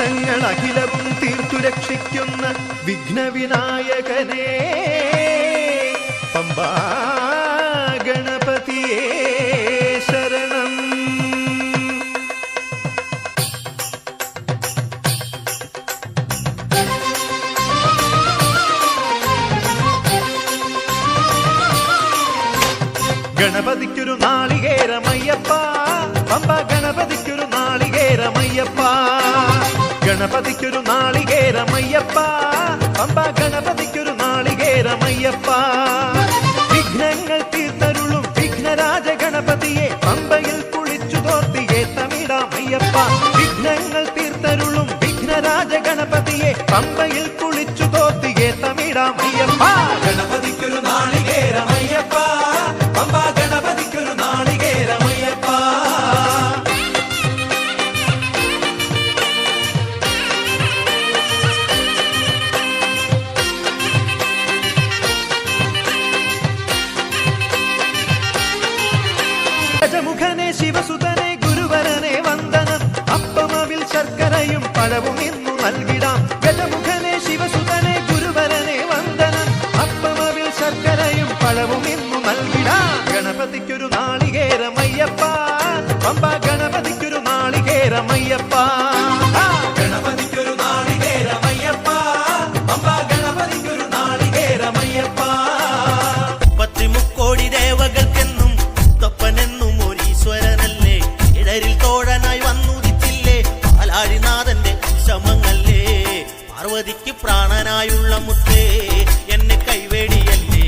വിഘ്നങ്ങൾ അഖിലവും തീർത്തു രക്ഷിക്കുന്ന വിഘ്നവിനായകനേ. പമ്പാ ശരണം. ഗണപതിക്കൊരു നാളികേരമയ്യപ്പ പമ്പ ഗണപതിക്കൊരു നാളികേരമയ്യപ്പ. പമ്പ ഗണപതിക്കൊരു നാളികേരമയ്യപ്പ. വിഘ്നങ്ങൾ തീർത്തരുളും വിഘ്നരാജ ഗണപതിയെ. പമ്പയിൽ കുളിച്ചു തോർത്തിയെ തമിഴാമയ്യപ്പ വിഘ്നങ്ങൾ തീർത്തരുളും വിഘ്നരാജ ഗണപതിയെ. പമ്പയിൽ se você പാർവതിക്ക് പ്രാണനായുള്ള മുത്തേ എന്നെ കൈവേടിയല്ലേ?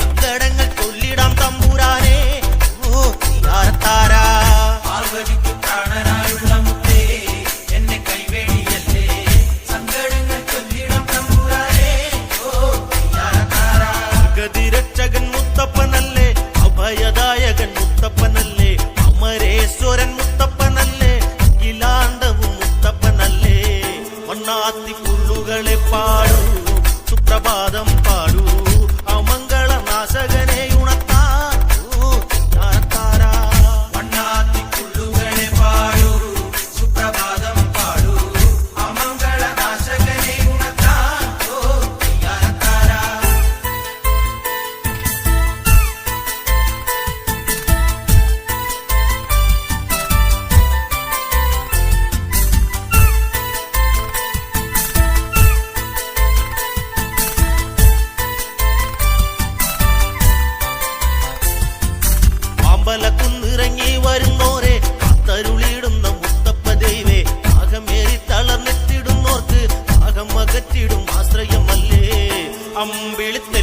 സങ്കടങ്ങൾ ചൊല്ലിടാം തമ്പുരാനെ. ഓ തീയാരത്താരാ പാർവതിക്ക് പ്രാണനായുള്ള മുത്തേ എന്നെ കൈവേടിയല്ലേ? സങ്കടങ്ങൾ ചൊല്ലിടാം തമ്പുരാനെ. ഓ തീയാരത്താരാ ഗതിരക്ഷകൻ கம்பிழுத்த